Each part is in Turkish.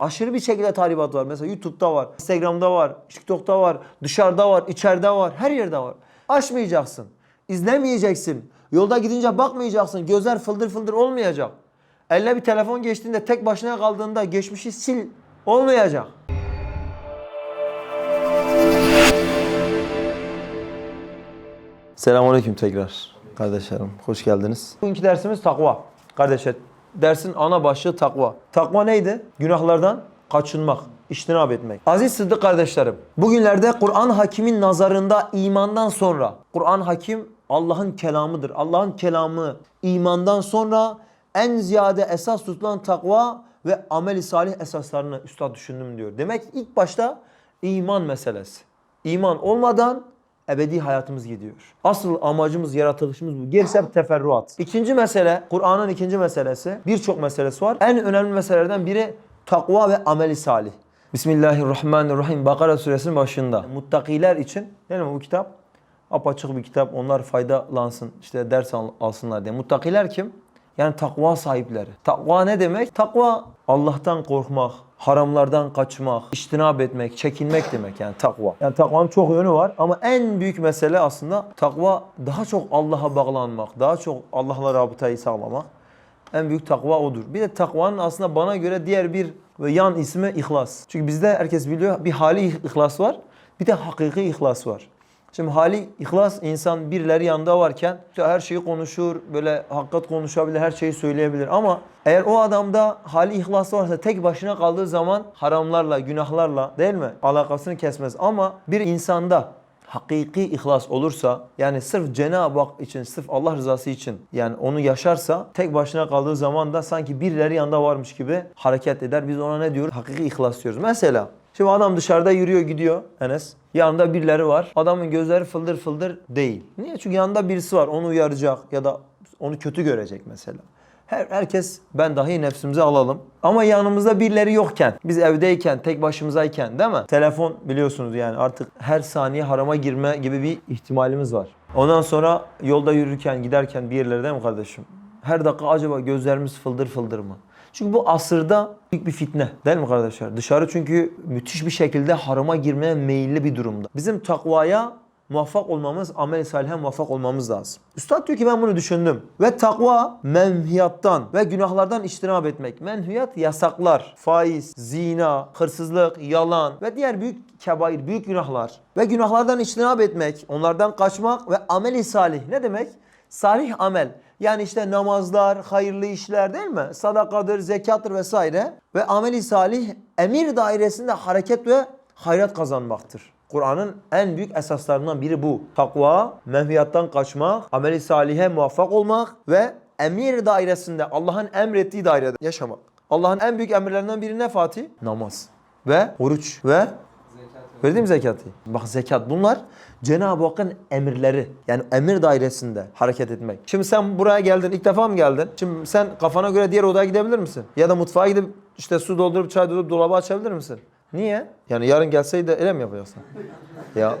Aşırı bir şekilde tahribat var. Mesela YouTube'da var, Instagram'da var, TikTok'ta var, dışarıda var, içeride var, her yerde var. Açmayacaksın, izlemeyeceksin. Yolda gidince bakmayacaksın. Gözler fıldır fıldır olmayacak. Eline bir telefon geçtiğinde tek başına kaldığında geçmişi sil olmayacak. Selamünaleyküm tekrar kardeşlerim. Hoş geldiniz. Bugünkü dersimiz takva. Kardeşler dersin ana başlığı takva. Takva neydi? Günahlardan kaçınmak, iştinab etmek. Aziz Sıddık kardeşlerim, bugünlerde Kur'an hakimin nazarında imandan sonra, Kur'an hakim Allah'ın kelamıdır. Allah'ın kelamı imandan sonra en ziyade esas tutulan takva ve ameli salih esaslarını üstad düşündüm diyor. Demek ilk başta iman meselesi. İman olmadan ebedi hayatımız gidiyor. Asıl amacımız, yaratılışımız bu. Gerisi hep teferruat. İkinci mesele, Kur'an'ın ikinci meselesi, birçok meselesi var. En önemli meselelerden biri takva ve ameli salih. Bismillahirrahmanirrahim. Bakara suresinin başında. Muttakiler için, değil mi bu kitap? Apaçık bir kitap. Onlar faydalansın, işte ders al- alsınlar diye. Muttakiler kim? Yani takva sahipleri. Takva ne demek? Takva Allah'tan korkmak, haramlardan kaçmak, iştinab etmek, çekinmek demek yani takva. Yani takvanın çok yönü var ama en büyük mesele aslında takva daha çok Allah'a bağlanmak, daha çok Allah'la rabıtayı sağlamak. En büyük takva odur. Bir de takvanın aslında bana göre diğer bir ve yan ismi ihlas. Çünkü bizde herkes biliyor bir hali ihlas var, bir de hakiki ihlas var. Şimdi hali ihlas insan birileri yanında varken her şeyi konuşur, böyle hakikat konuşabilir, her şeyi söyleyebilir. Ama eğer o adamda hali ihlas varsa tek başına kaldığı zaman haramlarla, günahlarla değil mi? Alakasını kesmez. Ama bir insanda hakiki ihlas olursa yani sırf Cenab-ı Hak için, sırf Allah rızası için yani onu yaşarsa tek başına kaldığı zaman da sanki birileri yanında varmış gibi hareket eder. Biz ona ne diyoruz? Hakiki ihlas diyoruz. Mesela Şimdi adam dışarıda yürüyor gidiyor Enes. Yanında birileri var. Adamın gözleri fıldır fıldır değil. Niye? Çünkü yanında birisi var. Onu uyaracak ya da onu kötü görecek mesela. Her, herkes ben dahi nefsimize alalım. Ama yanımızda birileri yokken, biz evdeyken, tek başımızayken değil mi? Telefon biliyorsunuz yani artık her saniye harama girme gibi bir ihtimalimiz var. Ondan sonra yolda yürürken, giderken bir yerlere değil mi kardeşim? Her dakika acaba gözlerimiz fıldır fıldır mı? Çünkü bu asırda büyük bir fitne değil mi kardeşler? Dışarı çünkü müthiş bir şekilde harama girmeye meyilli bir durumda. Bizim takvaya muvaffak olmamız, amel-i salihe muvaffak olmamız lazım. Üstad diyor ki ben bunu düşündüm. Ve takva menhiyattan ve günahlardan iştinab etmek. Menhiyat yasaklar, faiz, zina, hırsızlık, yalan ve diğer büyük kebair, büyük günahlar. Ve günahlardan iştinab etmek, onlardan kaçmak ve amel-i salih. Ne demek? Salih amel. Yani işte namazlar, hayırlı işler değil mi? Sadakadır, zekattır vesaire. Ve ameli salih emir dairesinde hareket ve hayrat kazanmaktır. Kur'an'ın en büyük esaslarından biri bu. Takva, menfiyattan kaçmak, ameli salihe muvaffak olmak ve emir dairesinde Allah'ın emrettiği dairede yaşamak. Allah'ın en büyük emirlerinden biri ne Fatih? Namaz ve oruç ve Verdiğim zekatı. Bak zekat bunlar Cenab-ı Hakk'ın emirleri. Yani emir dairesinde hareket etmek. Şimdi sen buraya geldin. ilk defa mı geldin? Şimdi sen kafana göre diğer odaya gidebilir misin? Ya da mutfağa gidip işte su doldurup çay doldurup dolabı açabilir misin? Niye? Yani yarın gelseydi öyle mi yapacaksın? ya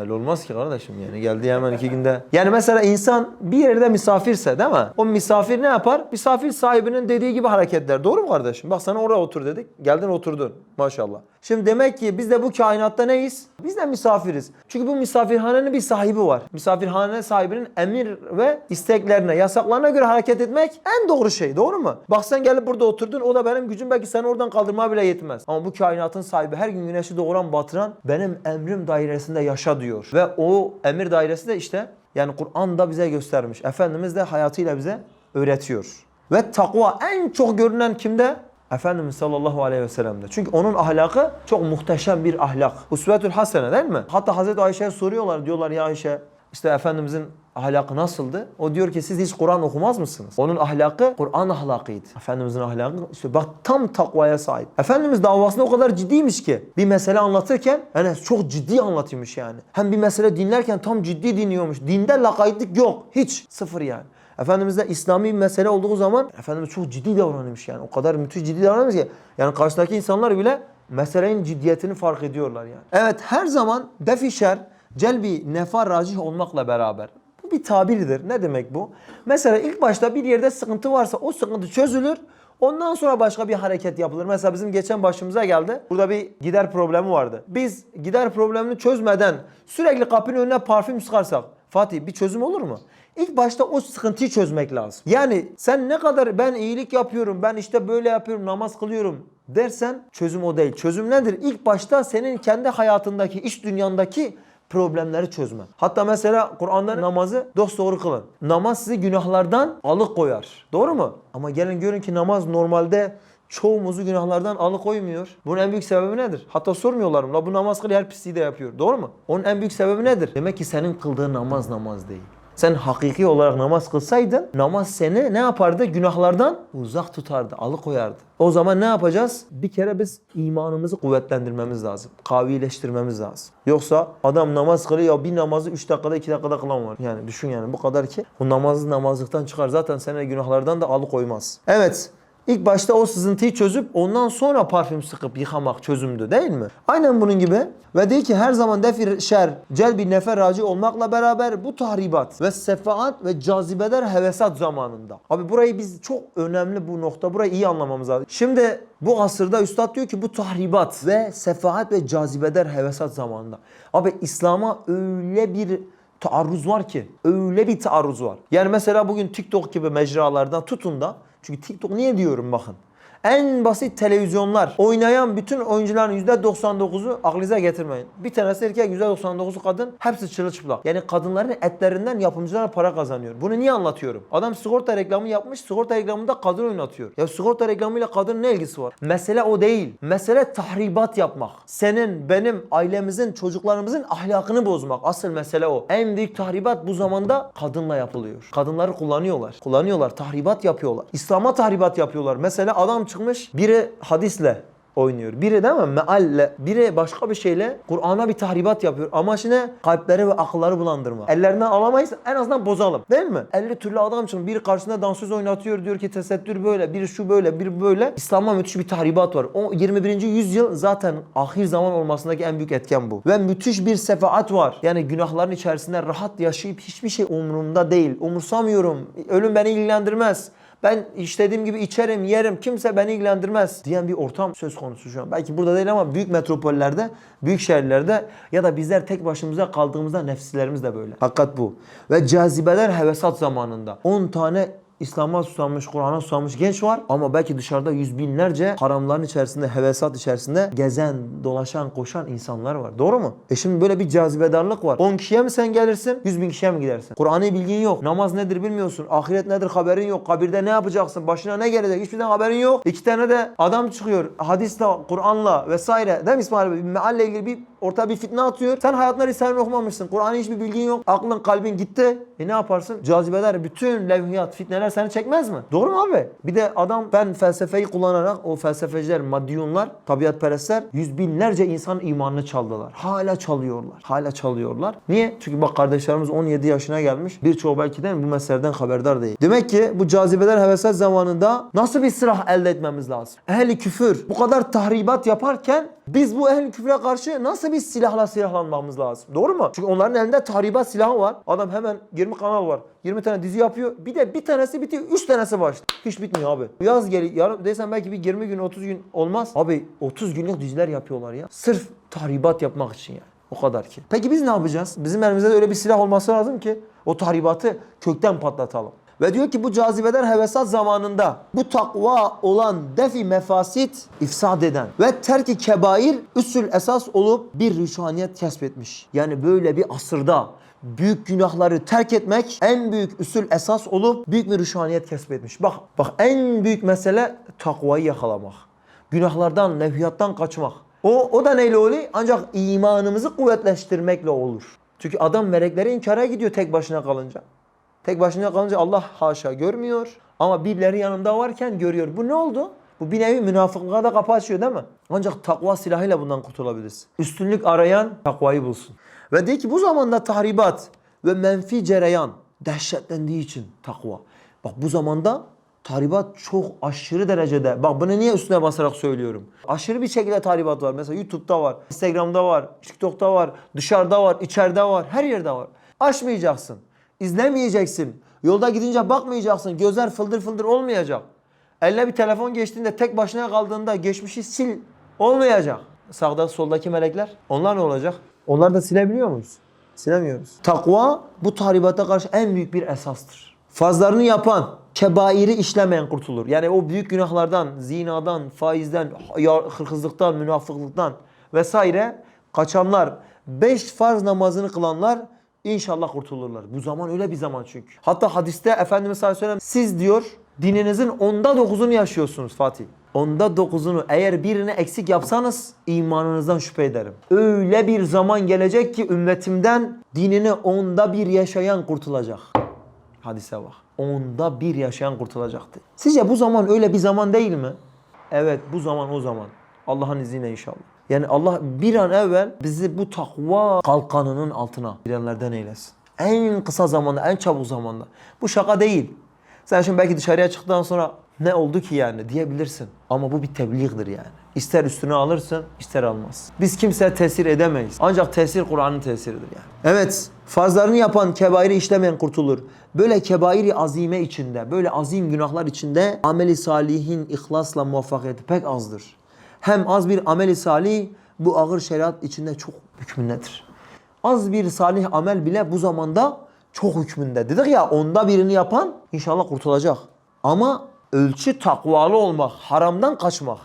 Öyle olmaz ki kardeşim yani geldi hemen iki günde. Yani mesela insan bir yerde misafirse değil mi? O misafir ne yapar? Misafir sahibinin dediği gibi hareket eder. Doğru mu kardeşim? Bak sana oraya otur dedik. Geldin oturdun. Maşallah. Şimdi demek ki biz de bu kainatta neyiz? Biz de misafiriz. Çünkü bu misafirhanenin bir sahibi var. Misafirhane sahibinin emir ve isteklerine, yasaklarına göre hareket etmek en doğru şey. Doğru mu? Bak sen gelip burada oturdun. O da benim gücüm belki seni oradan kaldırmaya bile yetmez. Ama bu kainatın sahibi her gün güneşi doğuran batıran benim emrim dairesinde diyor. Ve o emir dairesi de işte yani Kur'an da bize göstermiş. Efendimiz de hayatıyla bize öğretiyor. Ve takva en çok görünen kimde? Efendimiz sallallahu aleyhi ve sellem'de. Çünkü onun ahlakı çok muhteşem bir ahlak. Usvetül hasene değil mi? Hatta Hazreti Ayşe'ye soruyorlar. Diyorlar ya Ayşe işte Efendimizin ahlakı nasıldı? O diyor ki siz hiç Kur'an okumaz mısınız? Onun ahlakı Kur'an ahlakıydı. Efendimizin ahlakı işte bak tam takvaya sahip. Efendimiz davasında o kadar ciddiymiş ki bir mesele anlatırken yani çok ciddi anlatıyormuş yani. Hem bir mesele dinlerken tam ciddi dinliyormuş. Dinde lakaytlık yok. Hiç. Sıfır yani. Efendimiz'de İslami bir mesele olduğu zaman Efendimiz çok ciddi davranmış yani. O kadar müthiş ciddi davranmış ki yani karşıdaki insanlar bile meselenin ciddiyetini fark ediyorlar yani. Evet her zaman defi şer, celbi nefa racih olmakla beraber. Bir tabirdir. Ne demek bu? Mesela ilk başta bir yerde sıkıntı varsa o sıkıntı çözülür. Ondan sonra başka bir hareket yapılır. Mesela bizim geçen başımıza geldi. Burada bir gider problemi vardı. Biz gider problemini çözmeden sürekli kapının önüne parfüm sıkarsak Fatih bir çözüm olur mu? İlk başta o sıkıntıyı çözmek lazım. Yani sen ne kadar ben iyilik yapıyorum, ben işte böyle yapıyorum, namaz kılıyorum dersen çözüm o değil. Çözüm nedir? İlk başta senin kendi hayatındaki, iş dünyandaki problemleri çözme. Hatta mesela Kur'an'da namazı dosdoğru kılın. Namaz sizi günahlardan alıkoyar. Doğru mu? Ama gelin görün ki namaz normalde çoğumuzu günahlardan alıkoymuyor. Bunun en büyük sebebi nedir? Hatta sormuyorlar mı? La bu namaz kıl her pisliği de yapıyor. Doğru mu? Onun en büyük sebebi nedir? Demek ki senin kıldığın namaz namaz değil. Sen hakiki olarak namaz kılsaydın namaz seni ne yapardı? Günahlardan uzak tutardı, alıkoyardı. O zaman ne yapacağız? Bir kere biz imanımızı kuvvetlendirmemiz lazım. Kavileştirmemiz lazım. Yoksa adam namaz kılıyor bir namazı 3 dakikada 2 dakikada kılan var. Yani düşün yani bu kadar ki bu namazı namazlıktan çıkar. Zaten seni günahlardan da alıkoymaz. Evet. İlk başta o sızıntıyı çözüp ondan sonra parfüm sıkıp yıkamak çözümdü değil mi? Aynen bunun gibi. Ve değil ki her zaman defir şer, celbi nefer raci olmakla beraber bu tahribat ve sefaat ve cazibeder hevesat zamanında. Abi burayı biz çok önemli bu nokta. Burayı iyi anlamamız lazım. Şimdi bu asırda üstad diyor ki bu tahribat ve sefaat ve cazibeder hevesat zamanında. Abi İslam'a öyle bir taarruz var ki. Öyle bir taarruz var. Yani mesela bugün TikTok gibi mecralardan tutun da çünkü TikTok niye diyorum bakın. En basit televizyonlar oynayan bütün oyuncuların %99'u aklınıza getirmeyin. Bir tanesi erkek %99'u kadın hepsi çırılçıplak. Yani kadınların etlerinden yapımcılar para kazanıyor. Bunu niye anlatıyorum? Adam sigorta reklamı yapmış sigorta reklamında kadın oynatıyor. Ya sigorta reklamıyla kadının ne ilgisi var? Mesele o değil. Mesele tahribat yapmak. Senin, benim, ailemizin, çocuklarımızın ahlakını bozmak. Asıl mesele o. En büyük tahribat bu zamanda kadınla yapılıyor. Kadınları kullanıyorlar. Kullanıyorlar. Tahribat yapıyorlar. İslam'a tahribat yapıyorlar. Mesela adam çıkmış biri hadisle oynuyor. Biri değil mi? Mealle. Biri başka bir şeyle Kur'an'a bir tahribat yapıyor. Amacı ne? Kalpleri ve akılları bulandırma. Ellerinden alamayız en azından bozalım. Değil mi? 50 türlü adam için biri karşısında dansöz oynatıyor diyor ki tesettür böyle, biri şu böyle, biri böyle. İslam'a müthiş bir tahribat var. O 21. yüzyıl zaten ahir zaman olmasındaki en büyük etken bu. Ve müthiş bir sefaat var. Yani günahların içerisinde rahat yaşayıp hiçbir şey umurumda değil. Umursamıyorum. Ölüm beni ilgilendirmez. Ben istediğim gibi içerim, yerim, kimse beni ilgilendirmez diyen bir ortam söz konusu şu an. Belki burada değil ama büyük metropollerde, büyük şehirlerde ya da bizler tek başımıza kaldığımızda nefslerimiz de böyle. Hakikat bu. Ve cazibeler hevesat zamanında 10 tane İslam'a susamış, Kur'an'a susamış genç var ama belki dışarıda yüz binlerce haramların içerisinde, hevesat içerisinde gezen, dolaşan, koşan insanlar var. Doğru mu? E şimdi böyle bir cazibedarlık var. 10 kişiye mi sen gelirsin, 100 bin kişiye mi gidersin? Kur'an'ı bilgin yok, namaz nedir bilmiyorsun, ahiret nedir haberin yok, kabirde ne yapacaksın, başına ne gelecek hiçbirden haberin yok. İki tane de adam çıkıyor hadisle, Kur'an'la vesaire değil mi İsmail abi? Mealle ilgili bir orta bir fitne atıyor. Sen hayatında Risale'ni okumamışsın. Kur'an'ın hiçbir bilgin yok. Aklın kalbin gitti. E ne yaparsın? Cazibeder bütün levhiyat, fitneler seni çekmez mi? Doğru mu abi? Bir de adam ben felsefeyi kullanarak o felsefeciler, maddiyonlar, tabiatperestler yüz binlerce insan imanını çaldılar. Hala çalıyorlar. Hala çalıyorlar. Niye? Çünkü bak kardeşlerimiz 17 yaşına gelmiş. Birçoğu belki de bu meseleden haberdar değil. Demek ki bu cazibeler hevesler zamanında nasıl bir silah elde etmemiz lazım? Ehli küfür bu kadar tahribat yaparken biz bu ehli küfre karşı nasıl bir silahla silahlanmamız lazım? Doğru mu? Çünkü onların elinde tahribat silahı var. Adam hemen 20 kanal var. 20 tane dizi yapıyor. Bir de bir tanesi bitiyor. 3 tanesi var. Hiç bitmiyor abi. Yaz geri yarın desem belki bir 20 gün 30 gün olmaz. Abi 30 günlük diziler yapıyorlar ya. Sırf tahribat yapmak için yani. O kadar ki. Peki biz ne yapacağız? Bizim elimizde de öyle bir silah olması lazım ki o tahribatı kökten patlatalım. Ve diyor ki bu cazibeden hevesat zamanında bu takva olan defi mefasit ifsad eden ve terki kebair üsül esas olup bir rüşhaniyet kesbetmiş. Yani böyle bir asırda büyük günahları terk etmek en büyük üsül esas olup büyük bir rüşhaniyet kesbetmiş. Bak bak en büyük mesele takvayı yakalamak. Günahlardan, levhiyattan kaçmak. O, o da neyle oluyor? Ancak imanımızı kuvvetleştirmekle olur. Çünkü adam melekleri inkara gidiyor tek başına kalınca. Tek başına kalınca Allah haşa görmüyor. Ama birileri yanında varken görüyor. Bu ne oldu? Bu bir nevi münafıklığa da kapı açıyor değil mi? Ancak takva silahıyla bundan kurtulabiliriz. Üstünlük arayan takvayı bulsun. Ve diyor ki bu zamanda tahribat ve menfi cereyan dehşetlendiği için takva. Bak bu zamanda tahribat çok aşırı derecede. Bak bunu niye üstüne basarak söylüyorum? Aşırı bir şekilde tahribat var. Mesela YouTube'da var, Instagram'da var, TikTok'ta var, dışarıda var, içeride var, her yerde var. Açmayacaksın. İzlemeyeceksin. Yolda gidince bakmayacaksın. Gözler fıldır fıldır olmayacak. Eline bir telefon geçtiğinde tek başına kaldığında geçmişi sil olmayacak. Sağda soldaki melekler onlar ne olacak? Onlar da silebiliyor muyuz? Silemiyoruz. Takva bu tahribata karşı en büyük bir esastır. Fazlarını yapan, kebairi işlemeyen kurtulur. Yani o büyük günahlardan, zinadan, faizden, hırsızlıktan, münafıklıktan vesaire kaçanlar, beş farz namazını kılanlar inşallah kurtulurlar. Bu zaman öyle bir zaman çünkü. Hatta hadiste Efendimiz sallallahu aleyhi ve sellem siz diyor dininizin onda dokuzunu yaşıyorsunuz Fatih. Onda dokuzunu eğer birini eksik yapsanız imanınızdan şüphe ederim. Öyle bir zaman gelecek ki ümmetimden dinini onda bir yaşayan kurtulacak. Hadise bak. Onda bir yaşayan kurtulacaktı. Sizce bu zaman öyle bir zaman değil mi? Evet bu zaman o zaman. Allah'ın izniyle inşallah. Yani Allah bir an evvel bizi bu takva kalkanının altına girenlerden eylesin. En kısa zamanda, en çabuk zamanda. Bu şaka değil. Sen şimdi belki dışarıya çıktıktan sonra ne oldu ki yani diyebilirsin. Ama bu bir tebliğdir yani. İster üstüne alırsın, ister almaz. Biz kimseye tesir edemeyiz. Ancak tesir Kur'an'ın tesiridir yani. Evet, farzlarını yapan, kebairi işlemeyen kurtulur. Böyle kebairi azime içinde, böyle azim günahlar içinde ameli salihin ihlasla muvaffakiyeti pek azdır. Hem az bir ameli salih bu ağır şeriat içinde çok hükmündedir. Az bir salih amel bile bu zamanda çok hükmünde. Dedik ya onda birini yapan inşallah kurtulacak. Ama ölçü takvalı olmak, haramdan kaçmak.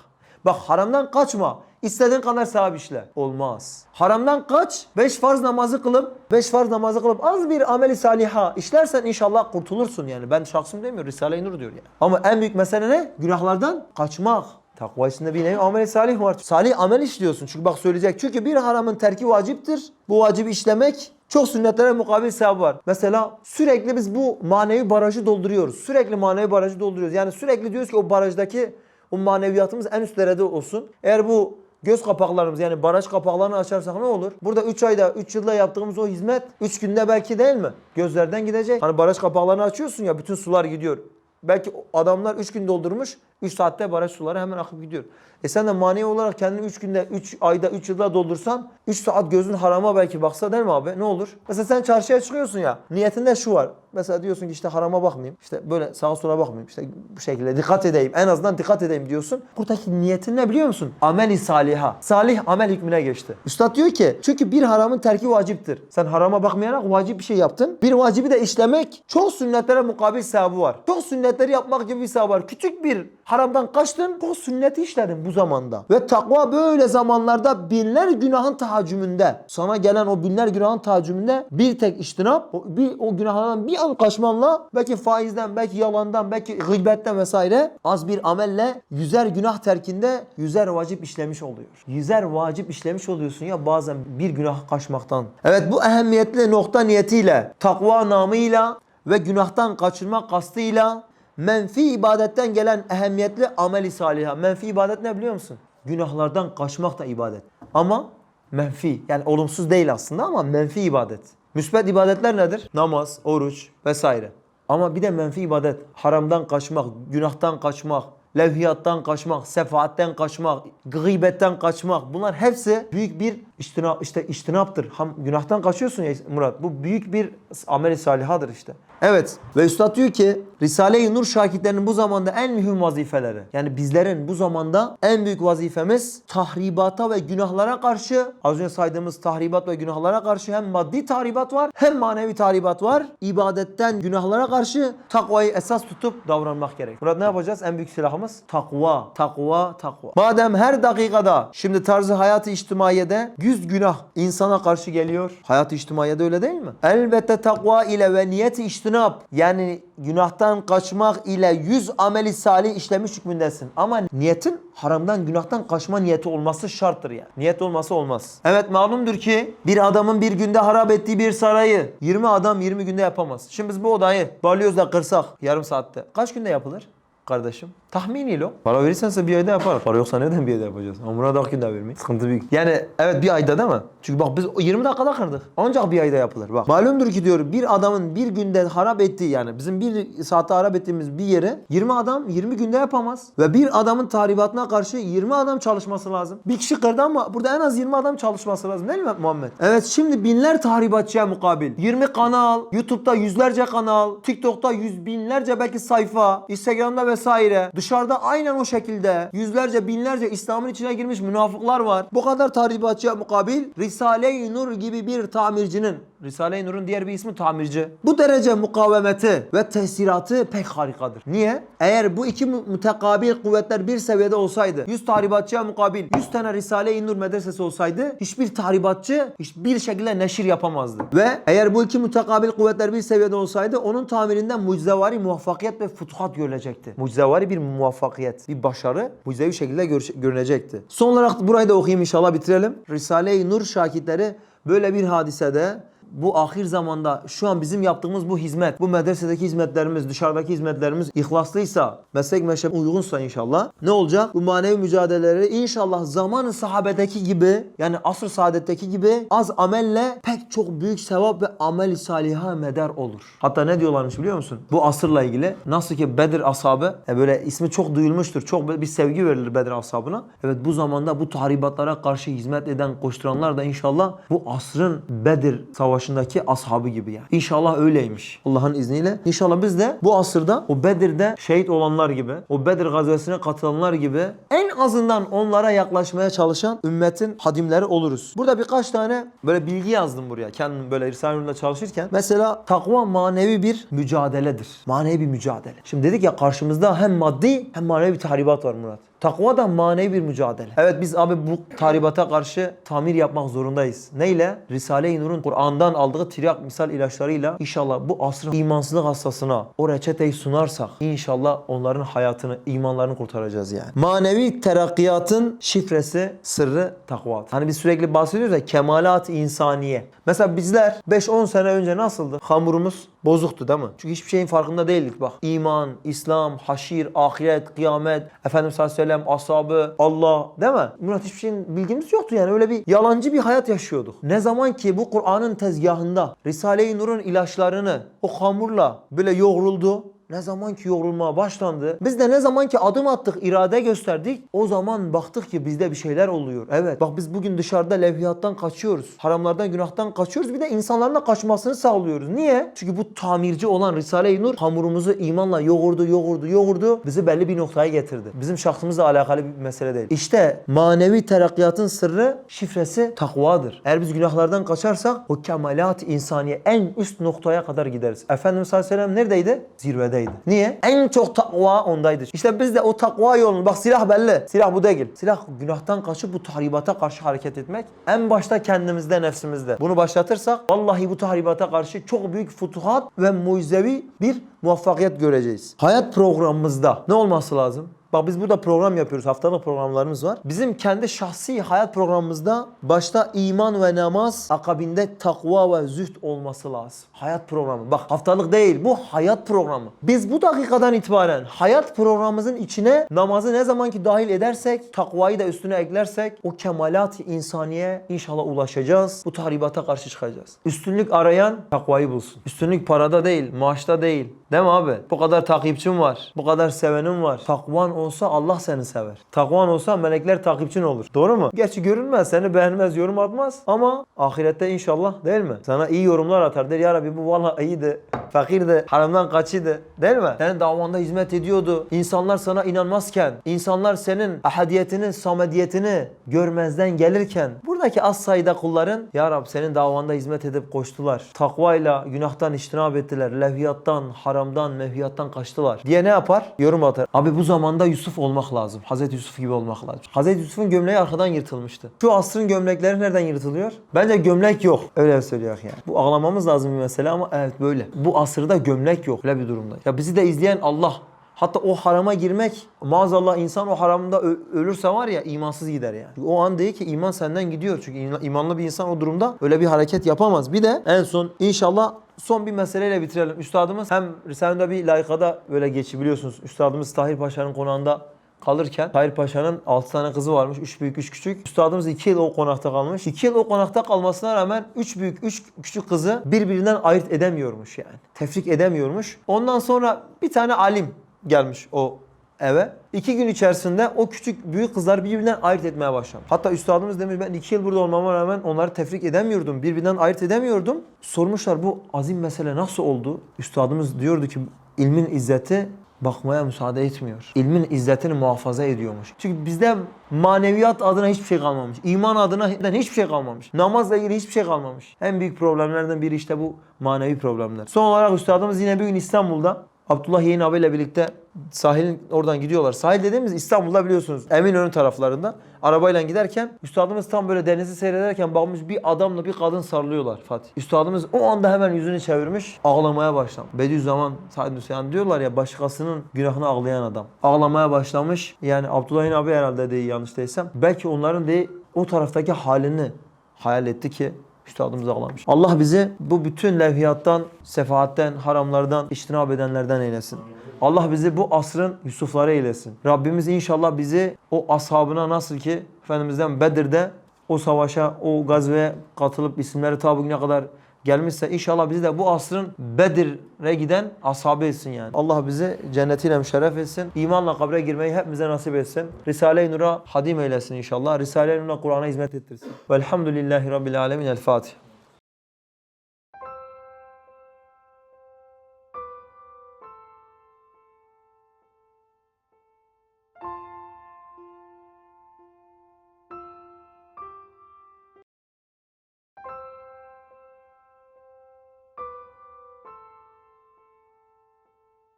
Bak haramdan kaçma. İstediğin kadar sevap işle. Olmaz. Haramdan kaç. Beş farz namazı kılıp, beş farz namazı kılıp az bir ameli saliha işlersen inşallah kurtulursun yani. Ben şahsım demiyor. Risale-i Nur diyor yani. Ama en büyük mesele ne? Günahlardan kaçmak. Takva içinde bir nevi amel salih var. Salih amel işliyorsun. Çünkü bak söyleyecek. Çünkü bir haramın terki vaciptir. Bu vacibi işlemek çok sünnetlere mukabil sevap var. Mesela sürekli biz bu manevi barajı dolduruyoruz. Sürekli manevi barajı dolduruyoruz. Yani sürekli diyoruz ki o barajdaki o maneviyatımız en üst derecede olsun. Eğer bu göz kapaklarımız yani baraj kapaklarını açarsak ne olur? Burada 3 ayda, 3 yılda yaptığımız o hizmet 3 günde belki değil mi? Gözlerden gidecek. Hani baraj kapaklarını açıyorsun ya bütün sular gidiyor. Belki adamlar 3 gün doldurmuş, 3 saatte baraj suları hemen akıp gidiyor. E sen de manevi olarak kendini 3 günde, 3 ayda, 3 yılda doldursan 3 saat gözün harama belki baksa değil mi abi? Ne olur? Mesela sen çarşıya çıkıyorsun ya. Niyetinde şu var. Mesela diyorsun ki işte harama bakmayayım. işte böyle sağa sola bakmayayım. işte bu şekilde dikkat edeyim. En azından dikkat edeyim diyorsun. Buradaki niyetin ne biliyor musun? Ameli saliha. Salih amel hükmüne geçti. Üstad diyor ki çünkü bir haramın terki vaciptir. Sen harama bakmayarak vacip bir şey yaptın. Bir vacibi de işlemek çok sünnetlere mukabil sevabı var. Çok sünnetleri yapmak gibi bir sevabı var. Küçük bir haramdan kaçtın. Çok sünneti işledin bu zamanda. Ve takva böyle zamanlarda binler günahın tahaccümünde. Sana gelen o binler günahın tahaccümünde bir tek iştinap, bir, o günahlardan bir an kaçmanla belki faizden, belki yalandan, belki gıybetten vesaire az bir amelle yüzer günah terkinde yüzer vacip işlemiş oluyor. Yüzer vacip işlemiş oluyorsun ya bazen bir günah kaçmaktan. Evet bu ehemmiyetli nokta niyetiyle, takva namıyla ve günahtan kaçırma kastıyla menfi ibadetten gelen ehemmiyetli ameli saliha. Menfi ibadet ne biliyor musun? Günahlardan kaçmak da ibadet. Ama menfi yani olumsuz değil aslında ama menfi ibadet. Müsbet ibadetler nedir? Namaz, oruç vesaire. Ama bir de menfi ibadet. Haramdan kaçmak, günahtan kaçmak, levhiyattan kaçmak, sefaatten kaçmak, gıybetten kaçmak. Bunlar hepsi büyük bir iştina, işte iştinaptır. Ham, günahtan kaçıyorsun ya Murat. Bu büyük bir amel-i salihadır işte. Evet ve Üstad diyor ki Risale-i Nur şakitlerinin bu zamanda en mühim vazifeleri. Yani bizlerin bu zamanda en büyük vazifemiz tahribata ve günahlara karşı az önce saydığımız tahribat ve günahlara karşı hem maddi tahribat var hem manevi tahribat var. İbadetten günahlara karşı takvayı esas tutup davranmak gerek. Murat ne yapacağız? En büyük silahımız takva, takva, takva. Madem her dakikada şimdi tarzı hayatı içtimaiyede yüz günah insana karşı geliyor. Hayat-ı içtimaiyede öyle değil mi? Elbette takva ile ve niyeti içtinap yani günahtan kaçmak ile yüz ameli salih işlemiş hükmündesin. Ama niyetin haramdan günahtan kaçma niyeti olması şarttır yani. Niyet olması olmaz. Evet malumdur ki bir adamın bir günde harap ettiği bir sarayı 20 adam 20 günde yapamaz. Şimdi biz bu odayı balyozla kırsak yarım saatte kaç günde yapılır? Kardeşim. Tahminiyle o. Para verirsen size bir ayda yapar. Para yoksa neden bir ayda yapacağız? Amına da günde vermeyiz. Sıkıntı büyük. Yani evet bir ayda değil mi? Çünkü bak biz 20 dakikada kırdık. Ancak bir ayda yapılır. Bak malumdur ki diyor bir adamın bir günde harap ettiği yani bizim bir saatte harap ettiğimiz bir yere 20 adam 20 günde yapamaz. Ve bir adamın tahribatına karşı 20 adam çalışması lazım. Bir kişi kırdı ama burada en az 20 adam çalışması lazım değil mi Muhammed? Evet şimdi binler tahribatçıya mukabil. 20 kanal, YouTube'da yüzlerce kanal, TikTok'ta yüz binlerce belki sayfa, Instagram'da vesaire. Dışarıda aynen o şekilde yüzlerce binlerce İslam'ın içine girmiş münafıklar var. Bu kadar tahribatçıya mukabil Risale-i Nur gibi bir tamircinin Risale-i Nur'un diğer bir ismi tamirci. Bu derece mukavemeti ve tesiratı pek harikadır. Niye? Eğer bu iki mü- mütekabil kuvvetler bir seviyede olsaydı, 100 tahribatçıya mukabil 100 tane Risale-i Nur medresesi olsaydı hiçbir tahribatçı hiçbir şekilde neşir yapamazdı. Ve eğer bu iki mütekabil kuvvetler bir seviyede olsaydı onun tamirinden mucizevari muvaffakiyet ve futuhat görülecekti. Mucizevari bir muvaffakiyet, bir başarı mucizevi şekilde gör- görünecekti. Son olarak burayı da okuyayım inşallah bitirelim. Risale-i Nur şakitleri böyle bir hadisede bu ahir zamanda şu an bizim yaptığımız bu hizmet, bu medresedeki hizmetlerimiz, dışarıdaki hizmetlerimiz ihlaslıysa, meslek meşrep uygunsa inşallah ne olacak? Bu manevi mücadeleleri inşallah zamanı sahabedeki gibi yani asr saadetteki gibi az amelle pek çok büyük sevap ve amel-i saliha medar olur. Hatta ne diyorlarmış biliyor musun? Bu asırla ilgili nasıl ki Bedir ashabı e böyle ismi çok duyulmuştur. Çok bir sevgi verilir Bedir ashabına. Evet bu zamanda bu tahribatlara karşı hizmet eden koşturanlar da inşallah bu asrın Bedir savaşındaki ashabı gibi yani. İnşallah öyleymiş. Allah'ın izniyle. İnşallah biz de bu asırda o Bedir'de şehit olanlar gibi, o Bedir gazvesine katılanlar gibi en azından onlara yaklaşmaya çalışan ümmetin hadimleri oluruz. Burada birkaç tane böyle bilgi yazdım buraya. Kendim böyle Risale-i çalışırken. Mesela takva manevi bir mücadeledir. Manevi bir mücadele. Şimdi dedik ya karşımızda hem maddi hem manevi bir tahribat var Murat. Takva da manevi bir mücadele. Evet biz abi bu tahribata karşı tamir yapmak zorundayız. Neyle? Risale-i Nur'un Kur'an'dan aldığı tirak misal ilaçlarıyla inşallah bu asrın imansızlık hastasına o reçeteyi sunarsak inşallah onların hayatını, imanlarını kurtaracağız yani. Manevi terakkiyatın şifresi, sırrı takva. Hani biz sürekli bahsediyoruz ya kemalat insaniye. Mesela bizler 5-10 sene önce nasıldı? Hamurumuz bozuktu değil mi? Çünkü hiçbir şeyin farkında değildik bak. İman, İslam, haşir, ahiret, kıyamet, Efendimiz sallallahu aleyhi ve sellem, ashabı, Allah değil mi? Murat hiçbir şeyin bilgimiz yoktu yani öyle bir yalancı bir hayat yaşıyorduk. Ne zaman ki bu Kur'an'ın tezgahında Risale-i Nur'un ilaçlarını o hamurla böyle yoğruldu, ne zaman ki yoğrulmaya başlandı, biz de ne zaman ki adım attık, irade gösterdik, o zaman baktık ki bizde bir şeyler oluyor. Evet, bak biz bugün dışarıda levhiyattan kaçıyoruz. Haramlardan, günahtan kaçıyoruz. Bir de insanların da kaçmasını sağlıyoruz. Niye? Çünkü bu tamirci olan Risale-i Nur hamurumuzu imanla yoğurdu, yoğurdu, yoğurdu. Bizi belli bir noktaya getirdi. Bizim şahsımızla alakalı bir mesele değil. İşte manevi terakkiyatın sırrı, şifresi takvadır. Eğer biz günahlardan kaçarsak o kemalat insaniye en üst noktaya kadar gideriz. Efendimiz sallallahu neredeydi? Zirvedeydi. Niye? En çok takva ondaydı. İşte biz de o takva yolunu, bak silah belli. Silah bu değil. Silah günahtan kaçıp bu tahribata karşı hareket etmek. En başta kendimizde, nefsimizde. Bunu başlatırsak vallahi bu tahribata karşı çok büyük futuhat ve mucizevi bir muvaffakiyet göreceğiz. Hayat programımızda ne olması lazım? Bak biz burada program yapıyoruz. Haftalık programlarımız var. Bizim kendi şahsi hayat programımızda başta iman ve namaz, akabinde takva ve zühd olması lazım. Hayat programı. Bak haftalık değil bu hayat programı. Biz bu dakikadan itibaren hayat programımızın içine namazı ne zaman ki dahil edersek, takvayı da üstüne eklersek o kemalat insaniye inşallah ulaşacağız. Bu tahribata karşı çıkacağız. Üstünlük arayan takvayı bulsun. Üstünlük parada değil, maaşta değil. Değil mi abi? Bu kadar takipçin var. Bu kadar sevenin var. Takvan olsa Allah seni sever. Takvan olsa melekler takipçin olur. Doğru mu? Gerçi görünmez, seni beğenmez, yorum atmaz. Ama ahirette inşallah değil mi? Sana iyi yorumlar atar. Der ya Rabbi bu valla iyiydi. Fakirdi. Haramdan kaçıydı. Değil mi? Senin davanda hizmet ediyordu. İnsanlar sana inanmazken, insanlar senin ahadiyetini, samediyetini görmezden gelirken buradaki az sayıda kulların ya Rab senin davanda hizmet edip koştular. Takvayla günahtan iştinab ettiler. Levhiyattan, haramdan, mevhiyattan kaçtılar. Diye ne yapar? Yorum atar. Abi bu zamanda Yusuf olmak lazım. Hazreti Yusuf gibi olmak lazım. Hazreti Yusuf'un gömleği arkadan yırtılmıştı. Şu asrın gömlekleri nereden yırtılıyor? Bence gömlek yok. Öyle söylüyor yani. Bu ağlamamız lazım bir mesele ama evet böyle. Bu asırda gömlek yok. Öyle bir durumda. Ya bizi de izleyen Allah. Hatta o harama girmek maazallah insan o haramda ölürse var ya imansız gider yani. O an değil ki iman senden gidiyor. Çünkü iman- imanlı bir insan o durumda öyle bir hareket yapamaz. Bir de en son inşallah son bir meseleyle bitirelim. Üstadımız hem Risale'de bir layıkada böyle geçi biliyorsunuz. Üstadımız Tahir Paşa'nın konağında kalırken Tahir Paşa'nın 6 tane kızı varmış. 3 büyük 3 küçük. Üstadımız 2 yıl o konakta kalmış. 2 yıl o konakta kalmasına rağmen 3 büyük 3 küçük kızı birbirinden ayırt edemiyormuş yani. Tefrik edemiyormuş. Ondan sonra bir tane alim gelmiş o eve. İki gün içerisinde o küçük büyük kızlar birbirinden ayırt etmeye başlamış. Hatta üstadımız demiş ben iki yıl burada olmama rağmen onları tefrik edemiyordum. Birbirinden ayırt edemiyordum. Sormuşlar bu azim mesele nasıl oldu? Üstadımız diyordu ki ilmin izzeti bakmaya müsaade etmiyor. İlmin izzetini muhafaza ediyormuş. Çünkü bizde maneviyat adına hiçbir şey kalmamış. İman adına hiçbir şey kalmamış. Namazla ilgili hiçbir şey kalmamış. En büyük problemlerden biri işte bu manevi problemler. Son olarak üstadımız yine bir gün İstanbul'da Abdullah Yeğen abiyle birlikte sahilin oradan gidiyorlar. Sahil dediğimiz İstanbul'da biliyorsunuz Eminönü taraflarında. Arabayla giderken üstadımız tam böyle denizi seyrederken bakmış bir adamla bir kadın sarılıyorlar Fatih. Üstadımız o anda hemen yüzünü çevirmiş ağlamaya başlamış. Bediüzzaman Said Hüseyin diyorlar ya başkasının günahını ağlayan adam. Ağlamaya başlamış. Yani Abdullah Yeğen abi herhalde değil yanlış değilsem. Belki onların değil o taraftaki halini hayal etti ki Üstadımız ağlamış. Allah bizi bu bütün levhiyattan, sefahatten, haramlardan, iştinab edenlerden eylesin. Allah bizi bu asrın Yusufları eylesin. Rabbimiz inşallah bizi o ashabına nasıl ki Efendimiz'den Bedir'de o savaşa, o gazveye katılıp isimleri ta bugüne kadar gelmişse inşallah bizi de bu asrın Bedir'e giden ashabı etsin yani. Allah bizi cennetiyle müşerref etsin. İmanla kabre girmeyi hepimize nasip etsin. Risale-i Nur'a hadim eylesin inşallah. Risale-i Nur'a Kur'an'a hizmet ettirsin. Velhamdülillahi Rabbil Alemin. El Fatiha.